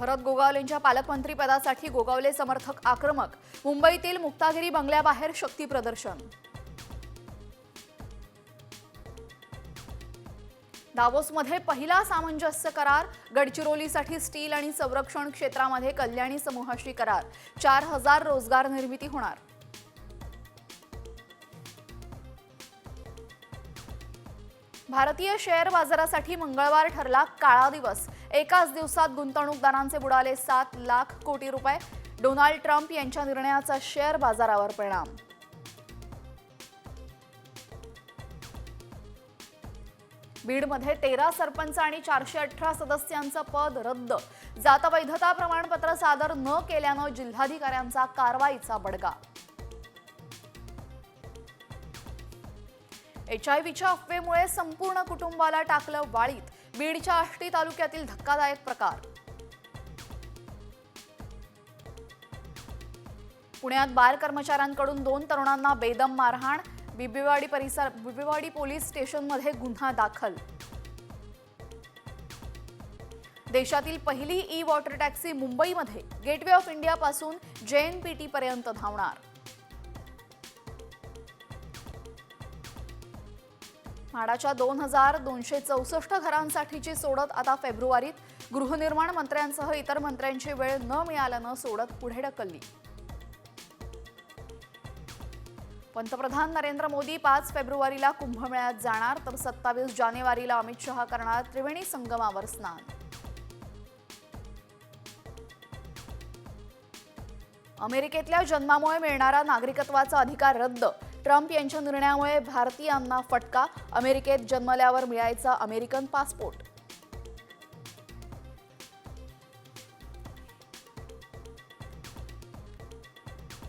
भरत गोगावलेंच्या पालकमंत्री पदासाठी गोगावले समर्थक आक्रमक. मुंबईतील मुक्तागिरी बंगल्याबाहेर शक्ती प्रदर्शन. दावोसमध्ये पहिला सामंजस्य करार गडचिरोलीसाठी स्टील आणि संरक्षण क्षेत्रामध्ये कल्याणी समूहाशी करार. चार हजार रोजगार निर्मिती होणार. भारतीय शेअर बाजारासाठी मंगळवार ठरला काळा दिवस. एकाच दिवसात गुंतवणूकदारांचे बुडाले सात लाख कोटी रुपये. डोनाल्ड ट्रम्प यांच्या निर्णयाचा शेअर बाजारावर परिणाम. बीडमध्ये तेरा सरपंच आणि चारशे अठरा सदस्यांचं पद रद्द. जात वैधता प्रमाणपत्र सादर न केल्यानं जिल्हाधिकाऱ्यांचा कारवाईचा बडगा. एच आय व्हीच्या अफवेमुळे संपूर्ण कुटुंबाला टाकलं वाळीत. बीडच्या आष्टी तालुक्यातील धक्कादायक प्रकार. पुण्यात बार कर्मचाऱ्यांकडून दोन तरुणांना बेदम मारहाण. बिबीवाडी परिसर बिबीवाडी पोलीस स्टेशनमध्ये गुन्हा दाखल. देशातील पहिली ई वॉटर टॅक्सी मुंबईमध्ये गेटवे ऑफ इंडिया पासून जेएनपीटी पर्यंत धावणार. म्हाडाच्या दोन हजार दोनशे चौसष्ट घरांसाठीची सोडत आता फेब्रुवारीत गृहनिर्माण मंत्र्यांसह इतर मंत्र्यांची वेळ न मिळाल्यानं सोडत पुढे ढकलली. पंतप्रधान नरेंद्र मोदी पाच फेब्रुवारीला कुंभमेळ्यात जाणार तर सत्तावीस जानेवारीला अमित शहा करणार त्रिवेणी संगमावर स्नान अमेरिकेतल्या जन्मामुळे मिळणारा नागरिकत्वाचा अधिकार रद्द. ट्रम्प यांच्या निर्णयामुळे भारतीयांना फटका. अमेरिकेत जन्मल्यावर मिळायचा अमेरिकन पासपोर्ट.